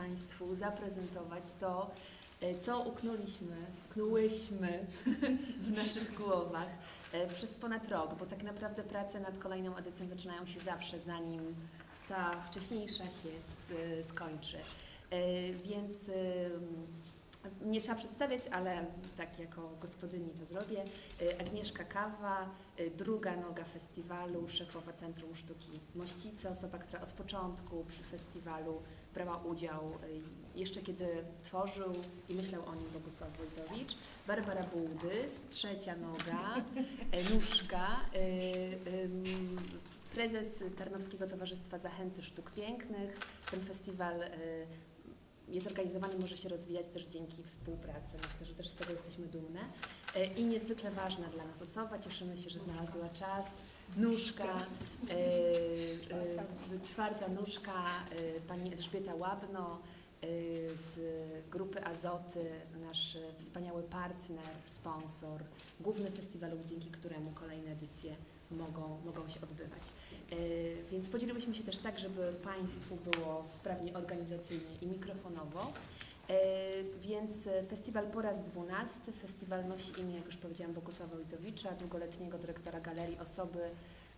Państwu zaprezentować to, e, co uknuliśmy, knułyśmy w naszych głowach e, przez ponad rok, bo tak naprawdę prace nad kolejną edycją zaczynają się zawsze, zanim ta wcześniejsza się skończy. E, Więc nie trzeba przedstawiać, ale tak jako gospodyni to zrobię. Agnieszka Kawa, druga noga festiwalu, szefowa Centrum Sztuki Mościce, osoba, która od początku przy festiwalu brała udział, e, jeszcze kiedy tworzył i myślał o nim Bogusław Wojtowicz. Barbara Bułdys, trzecia noga, e, nóżka, em, prezes Tarnowskiego Towarzystwa Zachęty Sztuk Pięknych. Ten festiwal e, jest organizowany, może się rozwijać też dzięki współpracy. Myślę, że też z tego jesteśmy dumne. I niezwykle ważna dla nas osoba, cieszymy się, że znalazła czas. Nóżka, e, e, czwarta nóżka, e, pani Elżbieta Łabno e, z grupy Azoty, nasz wspaniały partner, sponsor, główny festiwalu, dzięki któremu kolejne edycje mogą, mogą się odbywać. E, Więc podzieliłyśmy się też tak, żeby Państwu było sprawnie organizacyjnie i mikrofonowo. E, Więc festiwal po raz 12. Festiwal nosi imię, jak już powiedziałam, Bogusława Wojtowicza, długoletniego dyrektora galerii, osoby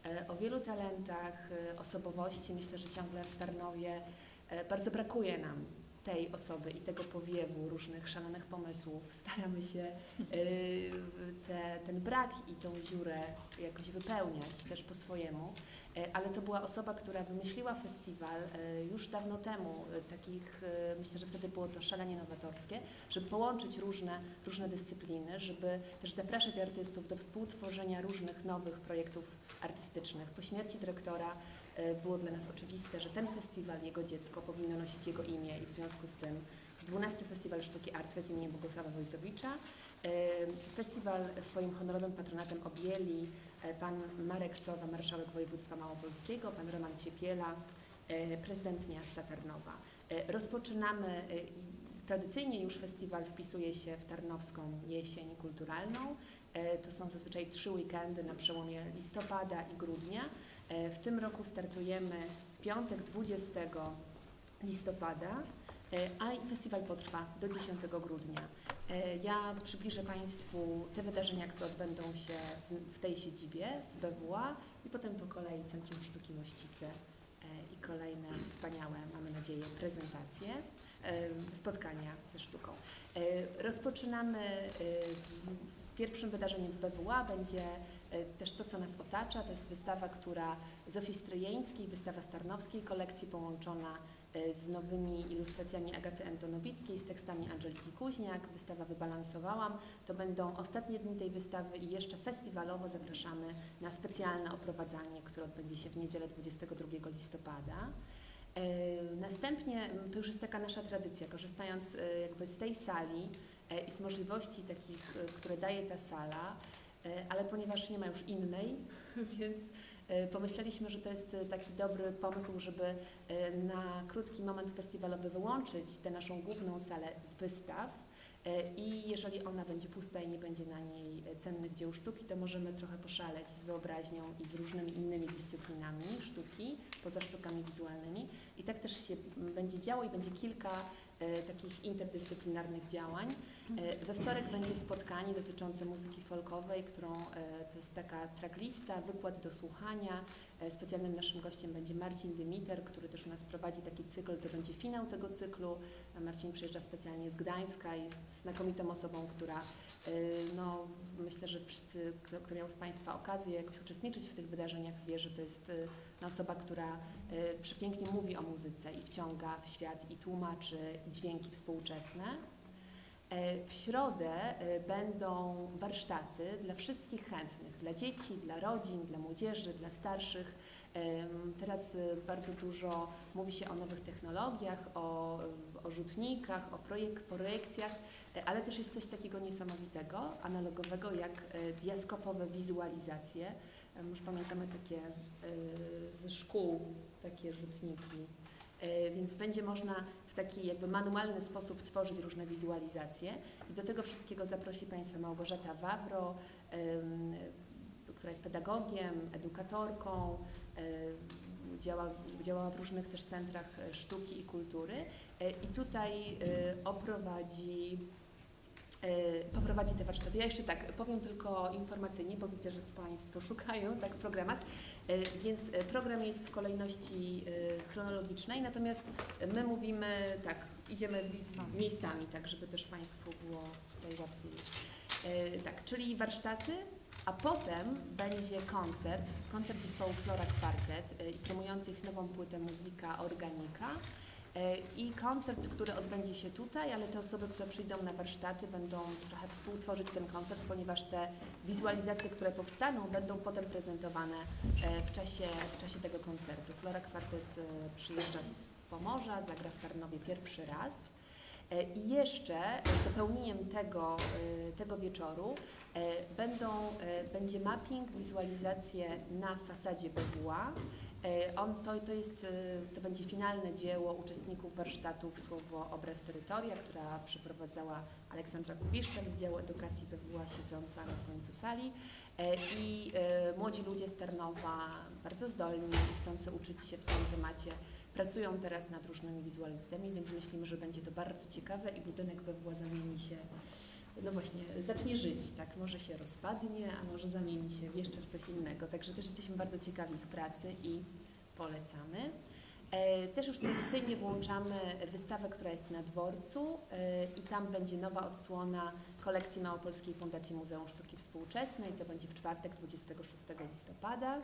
e, o wielu talentach, e, osobowości. Myślę, że ciągle w Tarnowie bardzo brakuje nam tej osoby i tego powiewu różnych szalonych pomysłów. Staramy się te, ten brak i tą dziurę jakoś wypełniać też po swojemu. E, Ale to była osoba, która wymyśliła festiwal e, już dawno temu, e, takich, myślę, że wtedy było to szalenie nowatorskie, żeby połączyć różne, różne dyscypliny, żeby też zapraszać artystów do współtworzenia różnych nowych projektów artystycznych. Po śmierci dyrektora było dla nas oczywiste, że ten festiwal, jego dziecko, powinno nosić jego imię i w związku z tym 12 Festiwal Sztuki Artwez imieniem Bogusława Wojtowicza. Festiwal swoim honorowym patronatem objęli pan Marek Sowa, marszałek województwa małopolskiego, pan Roman Ciepiela, e, prezydent miasta Tarnowa. E, Rozpoczynamy, e, tradycyjnie już festiwal wpisuje się w tarnowską jesień kulturalną. E, To są zazwyczaj trzy weekendy na przełomie listopada i grudnia. E, W tym roku startujemy w piątek 20 listopada, e, a festiwal potrwa do 10 grudnia. E, Ja przybliżę Państwu te wydarzenia, które odbędą się w- tej siedzibie, w BWA i potem po kolei Centrum Sztuki Mościce e, i kolejne wspaniałe, mamy nadzieję, prezentacje, e, spotkania ze sztuką. Rozpoczynamy pierwszym wydarzeniem w BWA będzie też to, co nas otacza. To jest wystawa, która Zofii Stryjeńskiej, wystawa Starnowskiej kolekcji połączona z nowymi ilustracjami Agaty Antonowickiej, z tekstami Angeliki Kuźniak. Wystawa wybalansowałam. To będą ostatnie dni tej wystawy i jeszcze festiwalowo zapraszamy na specjalne oprowadzanie, które odbędzie się w niedzielę 22 listopada. E, Następnie, m, to już jest taka nasza tradycja, korzystając e, jakby z tej sali e, i z możliwości takich, e, które daje ta sala, e, ale ponieważ nie ma już innej, więc e, pomyśleliśmy, że to jest e, taki dobry pomysł, żeby e, na krótki moment festiwalowy wyłączyć tę naszą główną salę z wystaw e, i jeżeli ona będzie pusta i nie będzie na niej e, cennych dzieł sztuki, to możemy trochę poszaleć z wyobraźnią i z różnymi innymi dyscyplinami sztuki, poza sztukami wizualnymi. I tak też się będzie działo i będzie kilka e, takich interdyscyplinarnych działań. E, we wtorek będzie spotkanie dotyczące muzyki folkowej, którą e, to jest taka tracklista, wykład do słuchania. E, specjalnym naszym gościem będzie Marcin Dymiter, który też u nas prowadzi taki cykl, to będzie finał tego cyklu. Marcin przyjeżdża specjalnie z Gdańska, jest znakomitą osobą, która no, myślę, że wszyscy, kto, kto miał z Państwa okazję jakoś uczestniczyć w tych wydarzeniach, wie, że to jest no, osoba, która przepięknie mówi o muzyce i wciąga w świat i tłumaczy dźwięki współczesne. E, W środę e, będą warsztaty dla wszystkich chętnych, dla dzieci, dla rodzin, dla młodzieży, dla starszych. Teraz e, bardzo dużo mówi się o nowych technologiach, o, o rzutnikach, o projek projekcjach, ale też jest coś takiego niesamowitego, analogowego jak diaskopowe wizualizacje. Może pamiętamy takie ze szkół, takie rzutniki. Więc będzie można w taki jakby manualny sposób tworzyć różne wizualizacje. I do tego wszystkiego zaprosi Państwa Małgorzata Wawro, która jest pedagogiem, edukatorką, działa, działała w różnych też centrach sztuki i kultury e, i tutaj e, oprowadzi poprowadzi te warsztaty. Ja jeszcze tak powiem tylko informacyjnie, bo widzę, że Państwo szukają tak w programach, E, więc e, program jest w kolejności chronologicznej, natomiast my mówimy tak, idziemy miejscami, tak żeby też Państwu było tutaj łatwiej. Tak, czyli warsztaty, a potem będzie koncert, koncert zespołu Flora Quartet i promujący ich nową płytę Muzyka Organika. E, I koncert, który odbędzie się tutaj, ale te osoby, które przyjdą na warsztaty będą trochę współtworzyć ten koncert, ponieważ te wizualizacje, które powstaną, będą potem prezentowane e, w czasie, w czasie tego koncertu. Flora Quartet e, przyjeżdża z Pomorza, zagra w Tarnowie pierwszy raz. I jeszcze dopełnieniem tego, tego wieczoru będą, będzie mapping, wizualizacje na fasadzie BWA. E, On, to, to, jest, e, to będzie finalne dzieło uczestników warsztatów Słowo Obraz Terytoria, która przeprowadzała Aleksandra Kubiszczak z działu edukacji BWA siedząca na końcu sali. E, I młodzi ludzie z Tarnowa, bardzo zdolni, chcący uczyć się w tym temacie, pracują teraz nad różnymi wizualizacjami, więc myślimy, że będzie to bardzo ciekawe i budynek BWA zamieni się, no właśnie, zacznie żyć, tak, może się rozpadnie, a może zamieni się jeszcze w coś innego. Także też jesteśmy bardzo ciekawi ich pracy i polecamy. E, Też już tradycyjnie włączamy wystawę, która jest na dworcu e, i tam będzie nowa odsłona kolekcji Małopolskiej Fundacji Muzeum Sztuki Współczesnej. To będzie w czwartek 26 listopada.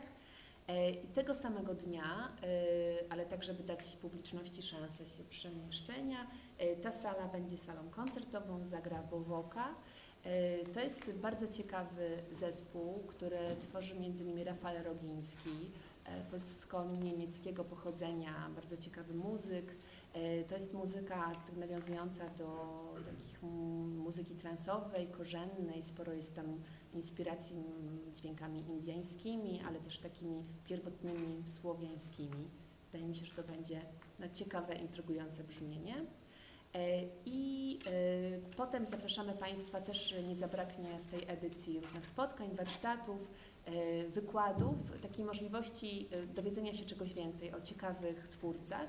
E, I tego samego dnia, e, ale tak, żeby dać publiczności szansę się przemieszczenia, e, ta sala będzie salą koncertową, zagra Wowoka. E, To jest bardzo ciekawy zespół, który tworzy m.in. Rafał Rogiński, polsko-niemieckiego pochodzenia, bardzo ciekawy muzyk. E, To jest muzyka tak nawiązująca do takich muzyki transowej, korzennej, sporo jest tam inspiracji dźwiękami indyjskimi, ale też takimi pierwotnymi słowiańskimi. Wydaje mi się, że to będzie no, ciekawe, intrygujące brzmienie. E, I e, potem zapraszamy Państwa, też nie zabraknie w tej edycji różnych spotkań, warsztatów, wykładów, takiej możliwości e, dowiedzenia się czegoś więcej o ciekawych twórcach.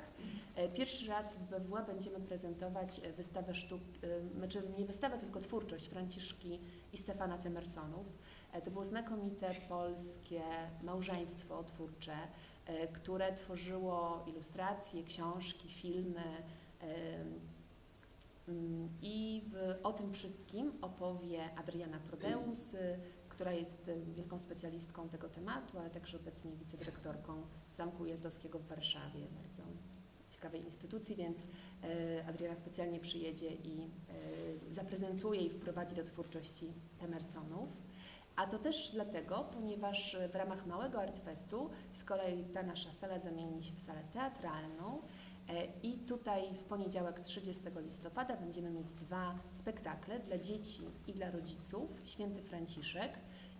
E, Pierwszy raz w BWA będziemy prezentować e, wystawę sztuk, e, znaczy nie wystawę, tylko twórczość Franciszki i Stefana Temersonów. E, To było znakomite polskie małżeństwo twórcze, e, które tworzyło ilustracje, książki, filmy. e, mm, I w, o tym wszystkim opowie Adriana Prodeus, która jest wielką specjalistką tego tematu, ale także obecnie wicedyrektorką Zamku Jazdowskiego w Warszawie, bardzo ciekawej instytucji, więc e, Adriana specjalnie przyjedzie i e, zaprezentuje i wprowadzi do twórczości Temersonów. A to też dlatego, ponieważ w ramach małego Artfestu z kolei ta nasza sala zamieni się w salę teatralną e, i tutaj w poniedziałek 30 listopada będziemy mieć dwa spektakle dla dzieci i dla rodziców, Święty Franciszek.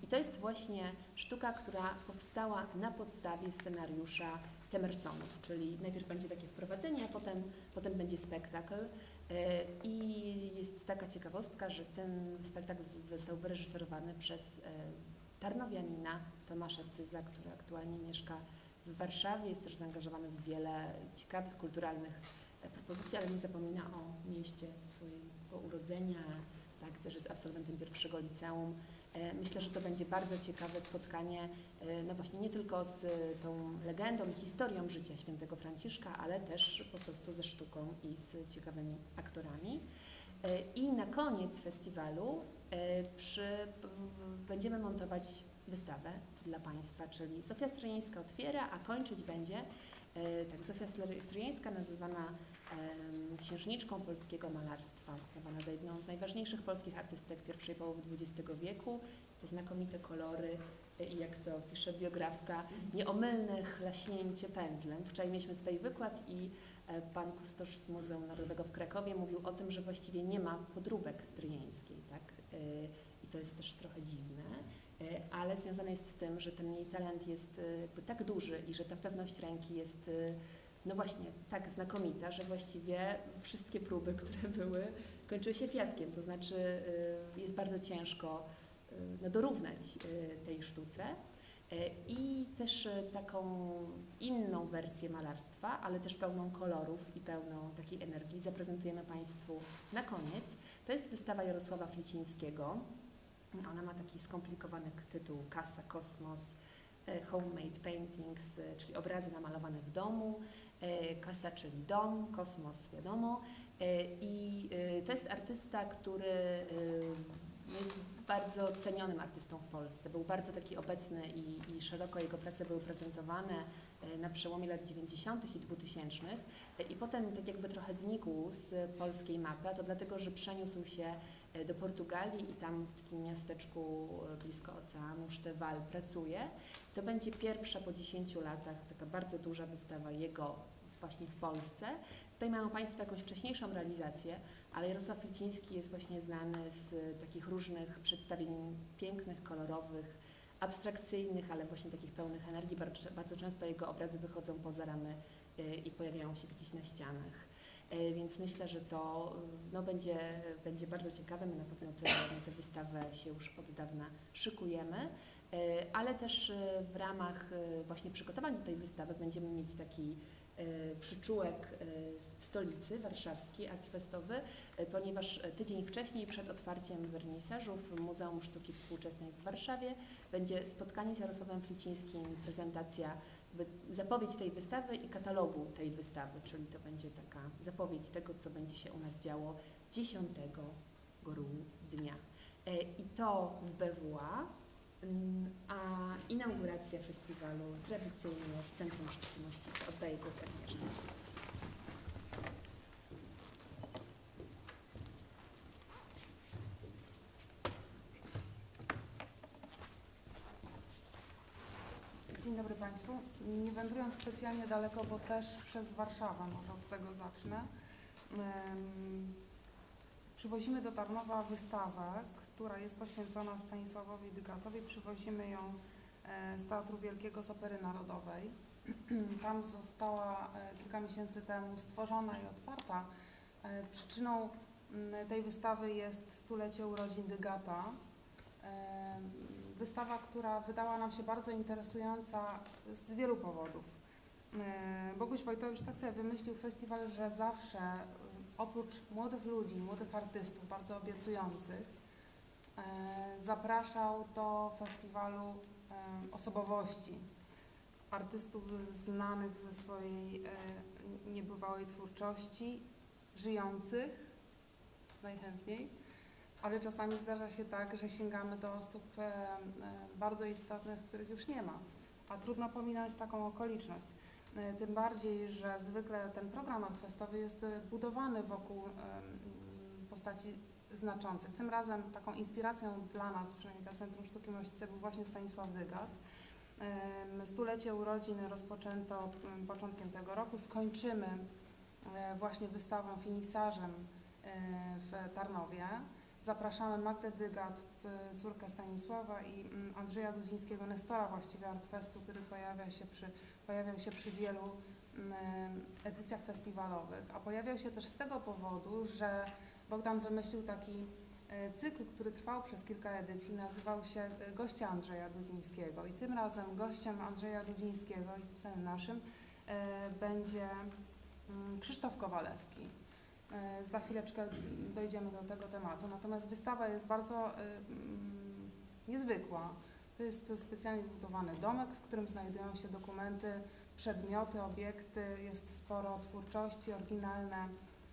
I to jest właśnie sztuka, która powstała na podstawie scenariusza Temersonów, czyli najpierw będzie takie wprowadzenie, a potem, potem będzie spektakl. E, I jest taka ciekawostka, że ten spektakl został wyreżyserowany przez e, tarnowianina Tomasza Cyza, który aktualnie mieszka w Warszawie, jest też zaangażowany w wiele ciekawych, kulturalnych e, propozycji, ale nie zapomina o mieście swojego urodzenia, tak, też jest absolwentem pierwszego liceum. E, Myślę, że to będzie bardzo ciekawe spotkanie, e, no właśnie nie tylko z e, tą legendą i historią życia świętego Franciszka, ale też po prostu ze sztuką i z ciekawymi aktorami. I na koniec festiwalu przy, będziemy montować wystawę dla Państwa, czyli Zofia Strojeńska otwiera, a kończyć będzie tak, Zofia Strojeńska nazywana księżniczką polskiego malarstwa, uznawana za jedną z najważniejszych polskich artystek pierwszej połowy XX wieku. Te znakomite kolory e, i jak to pisze biografka, nieomylne chlaśnięcie pędzlem. Wczoraj mieliśmy tutaj wykład i e, pan kustosz z Muzeum Narodowego w Krakowie mówił o tym, że właściwie nie ma podróbek stryjeńskiej, tak? E, I to jest też trochę dziwne, ale związane jest z tym, że ten jej talent jest tak duży i że ta pewność ręki jest no właśnie tak znakomita, że właściwie wszystkie próby, które były, kończyły się fiaskiem. To znaczy y, jest bardzo ciężko y, no, dorównać y, tej sztuce. I też taką inną wersję malarstwa, ale też pełną kolorów i pełną takiej energii zaprezentujemy Państwu na koniec. To jest wystawa Jarosława Flicińskiego. Ona ma taki skomplikowany tytuł Kasa, Kosmos, Homemade Paintings, czyli obrazy namalowane w domu, Kasa, czyli dom, kosmos, wiadomo. E, I e, to jest artysta, który e, jest bardzo cenionym artystą w Polsce. Był bardzo taki obecny i, i szeroko jego prace były prezentowane e, na przełomie lat 90. i 2000. E, I potem tak jakby trochę znikł z polskiej mapy, a to dlatego, że przeniósł się e, do Portugalii i tam w takim miasteczku e, blisko oceanu, Sztewal, pracuje. To będzie pierwsza po 10 latach taka bardzo duża wystawa jego właśnie w Polsce. Tutaj mają Państwo jakąś wcześniejszą realizację, ale Jarosław Liciński jest właśnie znany z takich różnych przedstawień pięknych, kolorowych, abstrakcyjnych, ale właśnie takich pełnych energii. Bardzo, bardzo często jego obrazy wychodzą poza ramy y, i pojawiają się gdzieś na ścianach. Y, Więc myślę, że to y, no, będzie, będzie bardzo ciekawe. My na pewno tę, tę wystawę się już od dawna szykujemy, Y, ale też y, w ramach y, właśnie przygotowań do tej wystawy będziemy mieć taki przyczółek w stolicy warszawskiej, artfestowy, ponieważ tydzień wcześniej przed otwarciem wernisażu w Muzeum Sztuki Współczesnej w Warszawie będzie spotkanie z Jarosławem Flicińskim, prezentacja, zapowiedź tej wystawy i katalogu tej wystawy, czyli to będzie taka zapowiedź tego, co będzie się u nas działo 10 grudnia. E, I to w BWA, mm, a inauguracja festiwalu tradycyjnie w Centrum Sztuki Mościce. Oddaję głos Agnieszce. Dzień dobry Państwu. Nie wędrując specjalnie daleko, bo też przez Warszawę, może od tego zacznę. Przywozimy do Tarnowa wystawę, która jest poświęcona Stanisławowi Dygatowi. Przywozimy ją e, z Teatru Wielkiego z Opery Narodowej. Tam została e, kilka miesięcy temu stworzona i otwarta. E, Przyczyną tej wystawy jest stulecie urodzin Dygata. Wystawa, która wydała nam się bardzo interesująca z wielu powodów. E, Boguś Wojtowicz tak sobie wymyślił festiwal, że zawsze e, oprócz młodych ludzi, młodych artystów, bardzo obiecujących, e, zapraszał do festiwalu osobowości, artystów znanych ze swojej niebywałej twórczości, żyjących najchętniej, ale czasami zdarza się tak, że sięgamy do osób bardzo istotnych, których już nie ma, a trudno pominąć taką okoliczność. E, Tym bardziej, że zwykle ten program artfestowy jest e, budowany wokół postaci znaczących. Tym razem taką inspiracją dla nas, przynajmniej dla Centrum Sztuki Mościce, był właśnie Stanisław Dygat. Stulecie urodzin rozpoczęto em, początkiem tego roku. Skończymy e, właśnie wystawą, finisarzem w Tarnowie. Zapraszamy Magdę Dygat, córkę Stanisława i mm, Andrzeja Dudzińskiego, Nestora właściwie Artfestu, który pojawia się przy, pojawiał się przy wielu mm, edycjach festiwalowych. A pojawiał się też z tego powodu, że Bogdan wymyślił taki e, cykl, który trwał przez kilka edycji, nazywał się e, Goście Andrzeja Dudzińskiego. I tym razem gościem Andrzeja Dudzińskiego i samym naszym e, będzie mm, Krzysztof Kowalewski. E, Za chwileczkę dojdziemy do tego tematu. Natomiast wystawa jest bardzo e, mm, niezwykła. To jest specjalnie zbudowany domek, w którym znajdują się dokumenty, przedmioty, obiekty. Jest sporo twórczości, oryginalne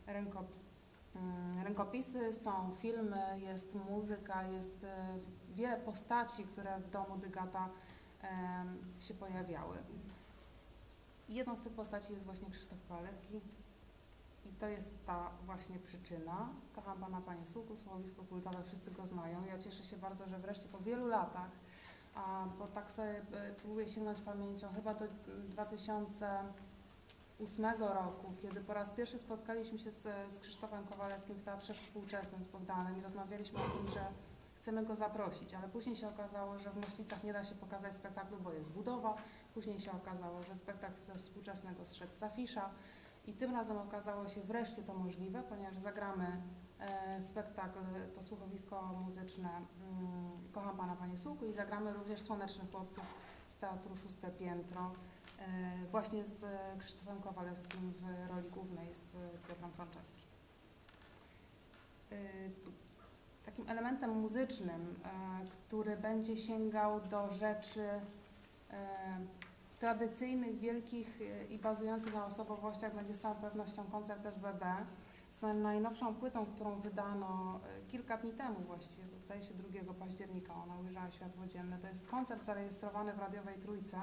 mm, rękopisy, są filmy, jest muzyka, jest e, wiele postaci, które w domu Dygata się pojawiały. Jedną z tych postaci jest właśnie Krzysztof Kowalewski, i to jest ta właśnie przyczyna. Kocham Pana Panie Sługu, słowisko kultowe, wszyscy go znają. Ja cieszę się bardzo, że wreszcie po wielu latach, a, bo tak sobie e, próbuję sięgnąć pamięcią, chyba do mm, 2008 roku, kiedy po raz pierwszy spotkaliśmy się z, z Krzysztofem Kowalewskim w Teatrze Współczesnym z Bogdanem i rozmawialiśmy o tym, że chcemy go zaprosić, ale później się okazało, że w Mościcach nie da się pokazać spektaklu, bo jest budowa. Później się okazało, że spektakl ze współczesnego zszedł z afisza. I tym razem okazało się wreszcie to możliwe, ponieważ zagramy e, spektakl, to słuchowisko muzyczne mm, Kocham Pana Panie Sułku i zagramy również Słonecznych Chłopców z Teatru Szóste Piętro, e, właśnie z Krzysztofem Kowalewskim w roli głównej z Piotrem Franceskim. E, Takim elementem muzycznym, który będzie sięgał do rzeczy tradycyjnych, wielkich e, i bazujących na osobowościach będzie z całą pewnością koncert SBB z najnowszą płytą, którą wydano e, kilka dni temu właściwie, zdaje się 2 października ona ujrzała światło dzienne. To jest koncert zarejestrowany w Radiowej Trójce,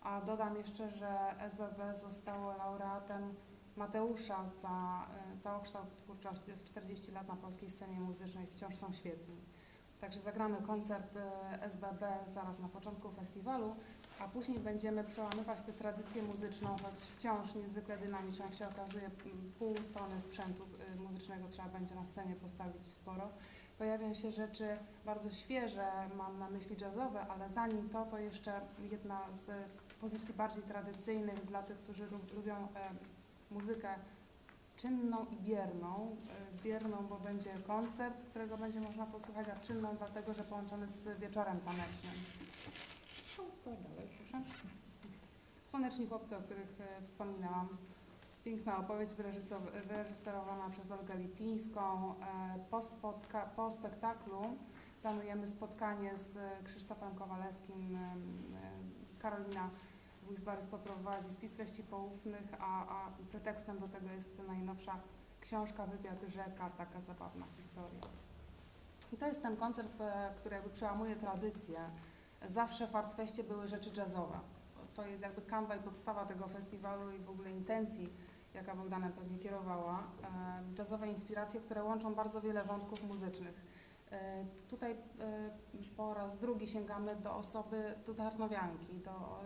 a dodam jeszcze, że SBB zostało laureatem Mateusza za e, całokształt twórczości. To jest 40 lat na polskiej scenie muzycznej, wciąż są świetni. Także zagramy koncert SBB zaraz na początku festiwalu, a później będziemy przełamywać tę tradycję muzyczną, choć wciąż niezwykle dynamiczna, jak się okazuje, pół tony sprzętu y, muzycznego trzeba będzie na scenie postawić sporo. Pojawią się rzeczy bardzo świeże, mam na myśli jazzowe, ale zanim to, to jeszcze jedna z pozycji bardziej tradycyjnych dla tych, którzy lu- lubią e, muzykę czynną i bierną. E, Bierną, bo będzie koncert, którego będzie można posłuchać, a czynną dlatego, że połączony z wieczorem tanecznym. To dalej, proszę. Słoneczni chłopcy, o których e, wspominałam. Piękna opowieść wyreżyserowana przez Olgę Lipińską. E, Po, spotka- po spektaklu planujemy spotkanie z Krzysztofem Kowalewskim. e, Karolina Wójs-Barys poprowadzi spis treści poufnych, a, a pretekstem do tego jest najnowsza książka Wywiad Rzeka, taka zabawna historia. I to jest ten koncert, który jakby przełamuje tradycję. Zawsze w Artfeście były rzeczy jazzowe. To jest jakby kanwa i podstawa tego festiwalu i w ogóle intencji, jaka Bogdanem pewnie kierowała. E, Jazzowe inspiracje, które łączą bardzo wiele wątków muzycznych. E, Tutaj e, po raz drugi sięgamy do osoby, do Tarnowianki, do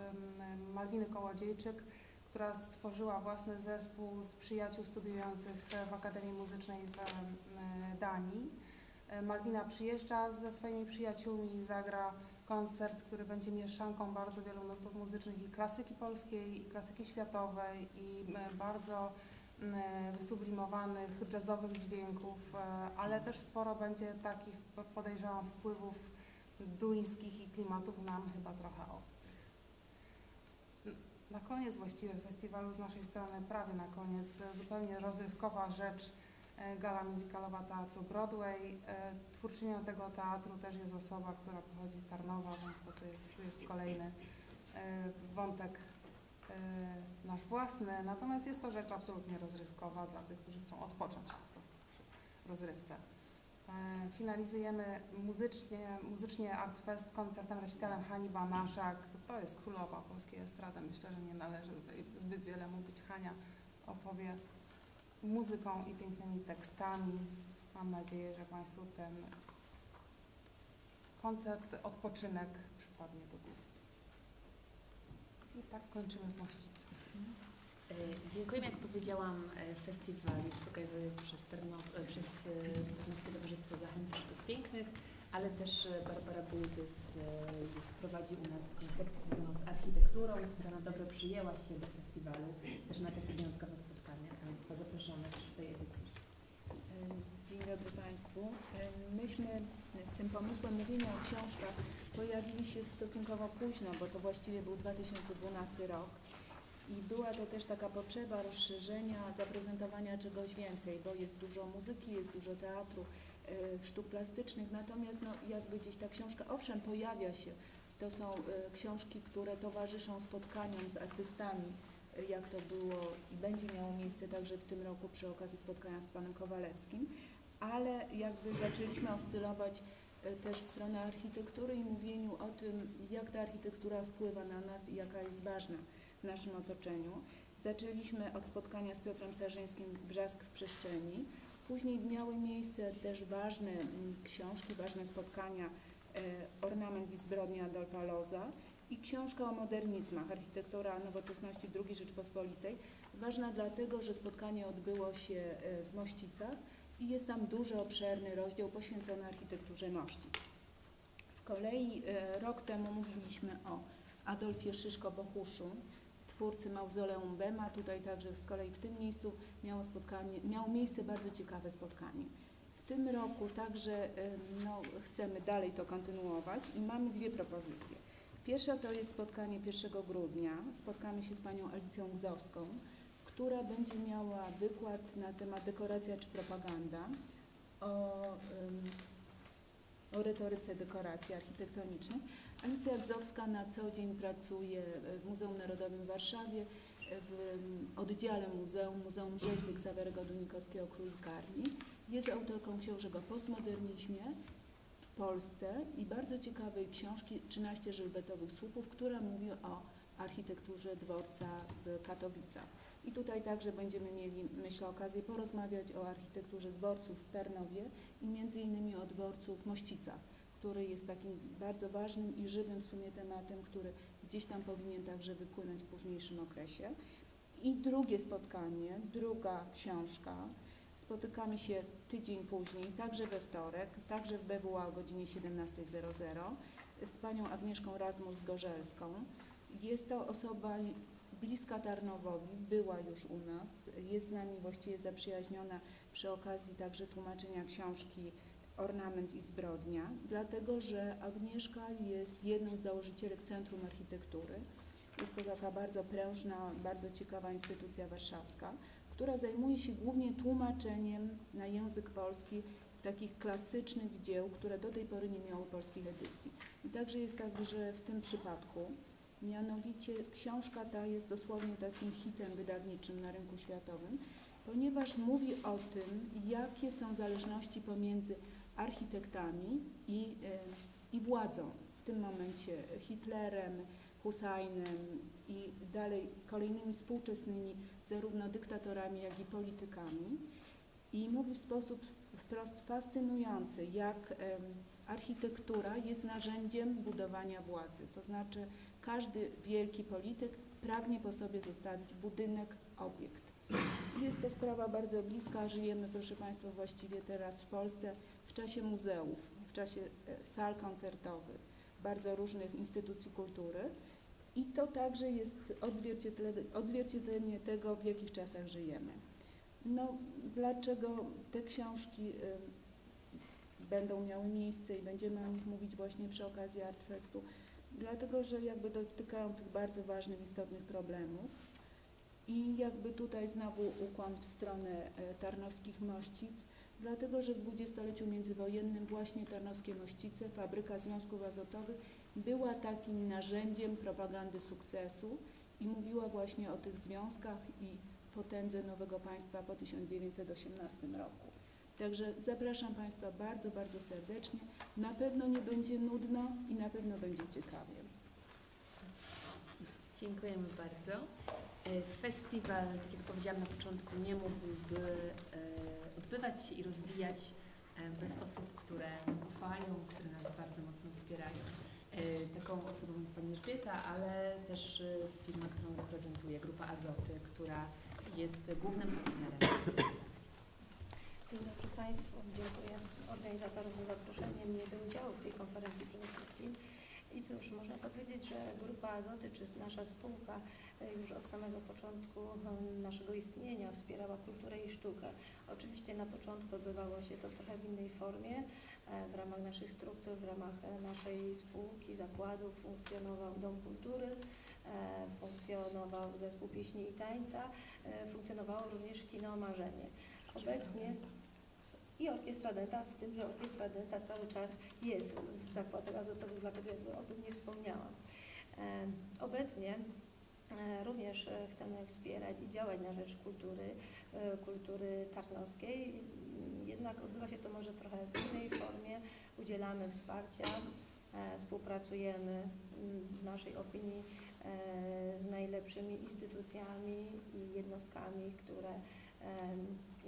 Malwiny Kołodziejczyk, która stworzyła własny zespół z przyjaciół studiujących w Akademii Muzycznej w Danii. E, Malwina przyjeżdża ze swoimi przyjaciółmi i zagra koncert, który będzie mieszanką bardzo wielu nurtów muzycznych i klasyki polskiej, i klasyki światowej, i e, bardzo m, wysublimowanych jazzowych dźwięków, e, ale też sporo będzie takich, po- podejrzewam, wpływów duńskich i klimatów nam chyba trochę obcych. Na koniec właściwie festiwalu z naszej strony, prawie na koniec, e, zupełnie rozrywkowa rzecz, e, gala muzykalowa Teatru Broadway. E, Twórczynią tego teatru też jest osoba, która pochodzi z Tarnowa, więc to tu jest, kolejny e, wątek e, nasz własny. Natomiast jest to rzecz absolutnie rozrywkowa dla tych, którzy chcą odpocząć po prostu przy rozrywce. E, Finalizujemy muzycznie, muzycznie Artfest koncertem recitalem Hani Banaszak. To jest królowa polskiej estrady. Myślę, że nie należy tutaj zbyt wiele mówić. Hania opowie muzyką i pięknymi tekstami. Mam nadzieję, że Państwu ten koncert, odpoczynek przypadnie do gustu. I tak kończymy w Mościcy. E, Dziękujemy, jak powiedziałam, e, festiwal jest organizowany przez, Tarnow, e, przez Tarnowskie Towarzystwo Zachęty Sztuk Pięknych, ale też Barbara Bułtys e, prowadzi u nas koncepcję związaną z architekturą, która na dobre przyjęła się do festiwalu, też na takie wyjątkowe spotkania. Państwa zapraszamy w tej edycji. Dzień dobry Państwu. Myśmy z tym pomysłem mówienia o książkach pojawili się stosunkowo późno, bo to właściwie był 2012 rok. I była to też taka potrzeba rozszerzenia, zaprezentowania czegoś więcej, bo jest dużo muzyki, jest dużo teatru, e, sztuk plastycznych, natomiast no, jakby gdzieś ta książka, owszem, pojawia się. To są e, książki, które towarzyszą spotkaniom z artystami, e, jak to było i będzie miało miejsce także w tym roku przy okazji spotkania z panem Kowalewskim, ale jakby zaczęliśmy oscylować e, też w stronę architektury i mówieniu o tym, jak ta architektura wpływa na nas i jaka jest ważna w naszym otoczeniu. Zaczęliśmy od spotkania z Piotrem Sarzyńskim Wrzask w przestrzeni. Później miały miejsce też ważne mm, książki, ważne spotkania e, Ornament i zbrodnia Adolfa Loza i książka o modernizmach, architektura nowoczesności II Rzeczpospolitej. Ważna dlatego, że spotkanie odbyło się e, w Mościcach i jest tam duży, obszerny rozdział poświęcony architekturze Mościc. Z kolei e, rok temu mówiliśmy o Adolfie Szyszko-Bohuszu, twórcy mauzoleum Bema. Tutaj także z kolei w tym miejscu miało, spotkanie, miało miejsce bardzo ciekawe spotkanie. W tym roku także e, no, chcemy dalej to kontynuować i mamy dwie propozycje. Pierwsza to jest spotkanie 1 grudnia. Spotkamy się z panią Alicją Gzowską, która będzie miała wykład na temat dekoracja czy propaganda o, o retoryce dekoracji architektonicznych. Alicja Gzowska na co dzień pracuje w Muzeum Narodowym w Warszawie, w oddziale muzeum, Muzeum Rzeźby Ksawerego Dunikowskiego Królikarni. Jest autorką książek o postmodernizmie Polsce i bardzo ciekawej książki 13 żelbetowych słupów, która mówi o architekturze dworca w Katowicach. I tutaj także będziemy mieli, myślę, okazję porozmawiać o architekturze dworców w Tarnowie i między innymi o dworcu w Mościcach, który jest takim bardzo ważnym i żywym w sumie tematem, który gdzieś tam powinien także wypłynąć w późniejszym okresie. I drugie spotkanie, druga książka, spotykamy się tydzień później, także we wtorek, także w BWA o godzinie 17.00 z panią Agnieszką Razmus-Gorzelską. Jest to osoba bliska Tarnowowi, była już u nas, jest z nami właściwie zaprzyjaźniona przy okazji także tłumaczenia książki Ornament i zbrodnia, dlatego że Agnieszka jest jedną z założycielek Centrum Architektury. Jest to taka bardzo prężna, bardzo ciekawa instytucja warszawska, która zajmuje się głównie tłumaczeniem na język polski takich klasycznych dzieł, które do tej pory nie miały polskich edycji. I także jest tak, że w tym przypadku Mianowicie książka ta jest dosłownie takim hitem wydawniczym na rynku światowym, ponieważ mówi o tym, jakie są zależności pomiędzy architektami i, e, i władzą. W tym momencie Hitlerem, Husajnem i dalej kolejnymi współczesnymi zarówno dyktatorami, jak i politykami. I mówi w sposób wprost fascynujący, jak architektura jest narzędziem budowania władzy. To znaczy każdy wielki polityk pragnie po sobie zostawić budynek, obiekt. Jest to sprawa bardzo bliska. Żyjemy, proszę Państwa, właściwie teraz w Polsce w czasie muzeów, w czasie e, sal koncertowych, bardzo różnych instytucji kultury. I to także jest odzwierciedlenie, odzwierciedlenie tego, w jakich czasach żyjemy. No, dlaczego te książki y, będą miały miejsce i będziemy o nich mówić właśnie przy okazji Artfestu? Dlatego, że jakby dotykają tych bardzo ważnych, istotnych problemów. I jakby tutaj znowu ukłon w stronę e, tarnowskich mościc, dlatego że w dwudziestoleciu międzywojennym właśnie tarnowskie mościce, fabryka związków azotowych, była takim narzędziem propagandy sukcesu i mówiła właśnie o tych związkach i potędze nowego państwa po 1918 roku. Także zapraszam Państwa bardzo, bardzo serdecznie. Na pewno nie będzie nudno i na pewno będzie ciekawie. Dziękujemy bardzo. E, Festiwal, tak jak powiedziałam na początku, nie mógłby e, odbywać się i rozwijać e, bez osób, które ufają, które nas bardzo mocno wspierają. E, Taką osobą jest Pani Elżbieta, ale też e, firma, którą reprezentuję, Grupa Azoty, która jest głównym partnerem. Dzień dobry Państwu. Dziękuję organizatorom za zaproszenie mnie do udziału w tej konferencji przede wszystkim. I cóż, można powiedzieć, że Grupa Azoty, czy nasza spółka e, już od samego początku e, naszego istnienia wspierała kulturę i sztukę. Oczywiście na początku odbywało się to w trochę innej formie. E, W ramach naszych struktur, w ramach e, naszej spółki, zakładu funkcjonował Dom Kultury, e, funkcjonował Zespół Pieśni i Tańca, funkcjonowało również Kino Marzenie. Obecnie i Orkiestra Denta, z tym, że Orkiestra Denta cały czas jest w zakładach azotowych, dlatego o tym nie wspomniałam. Obecnie również e, chcemy wspierać i działać na rzecz kultury, e, kultury tarnowskiej, jednak odbywa się to może trochę w innej formie. Udzielamy wsparcia, e, współpracujemy mm, w naszej opinii e, z najlepszymi instytucjami i jednostkami, które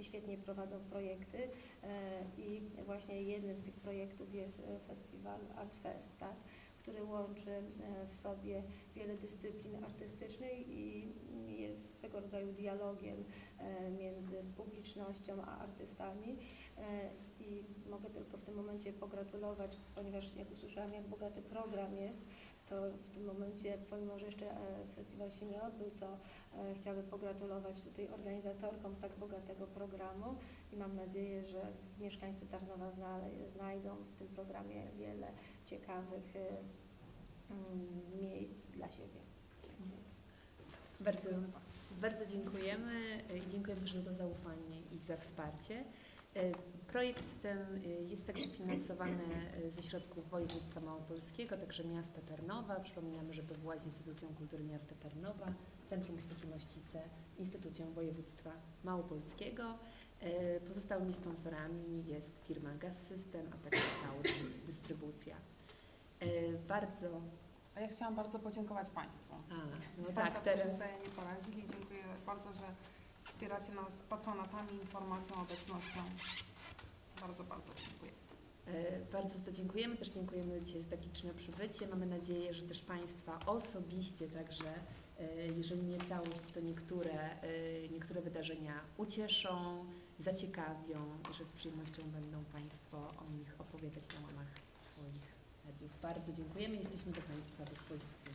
świetnie prowadzą projekty e, i właśnie jednym z tych projektów jest e, festiwal ArtFest, tak, który łączy e, w sobie wiele dyscyplin artystycznych i jest swego rodzaju dialogiem e, między publicznością a artystami. E, I mogę tylko w tym momencie pogratulować, ponieważ jak usłyszałam, jak bogaty program jest, to w tym momencie, pomimo że jeszcze e, festiwal się nie odbył, to e, chciałabym pogratulować tutaj organizatorkom tak bogatego programu i mam nadzieję, że mieszkańcy Tarnowa znajdą w tym programie wiele ciekawych e, mm, miejsc dla siebie. Bardzo, bardzo dziękujemy i dziękujemy też za zaufanie i za wsparcie. Projekt ten e, jest także finansowany e, ze środków województwa małopolskiego, także miasta Tarnowa. Przypominamy, że PWA jest instytucją kultury miasta Tarnowa, Centrum Sztuki Mościce, instytucją województwa małopolskiego. E, Pozostałymi sponsorami jest firma Gaz System, a także Tauron Dystrybucja. Bardzo, A ja chciałam bardzo podziękować Państwu. a, no Z tak, Państwa, teraz sobie nie poradzili. Dziękuję bardzo, że wspieracie nas patronatami, informacją, obecnością. Bardzo, bardzo dziękuję. E, bardzo za to dziękujemy, też dziękujemy Ci za tak liczne przybycie. Mamy nadzieję, że też Państwa osobiście także, e, jeżeli nie całość, to niektóre, e, niektóre wydarzenia ucieszą, zaciekawią i że z przyjemnością będą Państwo o nich opowiadać na łamach swoich mediów. Bardzo dziękujemy, jesteśmy do Państwa dyspozycji.